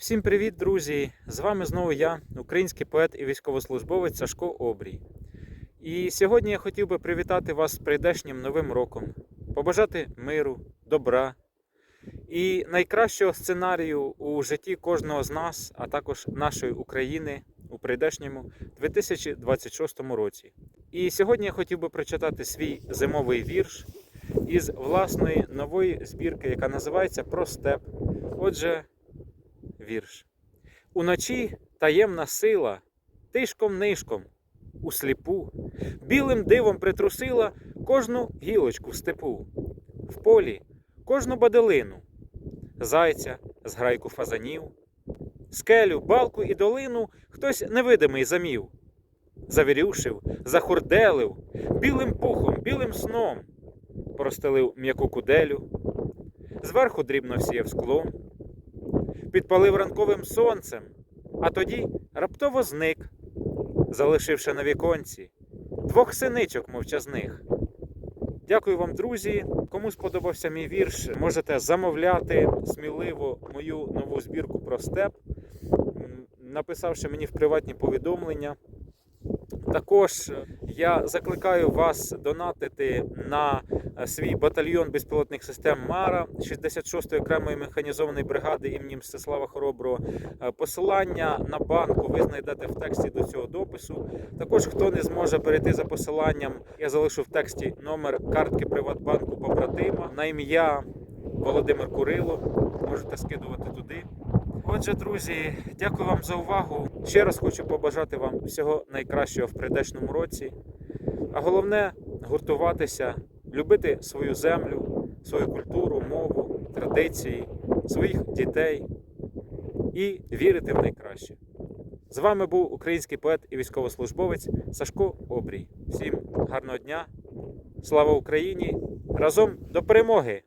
Всім привіт, друзі! З вами знову я, український поет і військовослужбовець Сашко Обрій. І сьогодні я хотів би привітати вас з прийдешнім новим роком, побажати миру, добра і найкращого сценарію у житті кожного з нас, а також нашої України у прийдешньому 2026 році. І сьогодні я хотів би прочитати свій зимовий вірш із власної нової збірки, яка називається Про степ. Отже, вірш. Уночі таємна сила, тишком нишком, усліпу, білим дивом притрусила кожну гілочку в степу, в полі кожну баделину, зайця, зграйку фазанів, скелю, балку і долину хтось невидимий замів, завірюшив, захурделив, білим пухом, білим сном, простелив м'яку куделю, зверху дрібно всіяв склом підпалив ранковим сонцем, а тоді раптово зник, залишивши на віконці двох синичок мовчазних. Дякую вам, друзі. Кому сподобався мій вірш, можете замовляти сміливо мою нову збірку про степ, написавши мені в приватні повідомлення. Також я закликаю вас донатити на е, свій батальйон безпілотних систем Мара 66-ї окремої механізованої бригади імені Мстислава Хороброго. Е, Посилання на банку ви знайдете в тексті до цього допису. Також, хто не зможе перейти за посиланням, я залишу в тексті номер картки Приватбанку побратима на ім'я Володимир Курило. Можете скидувати туди. Отже, друзі, дякую вам за увагу. Ще раз хочу побажати вам всього найкращого в прийдешньому році. А головне гуртуватися, любити свою землю, свою культуру, мову, традиції, своїх дітей і вірити в найкраще. З вами був український поет і військовослужбовець Сашко Обрій. Всім гарного дня! Слава Україні! Разом до перемоги!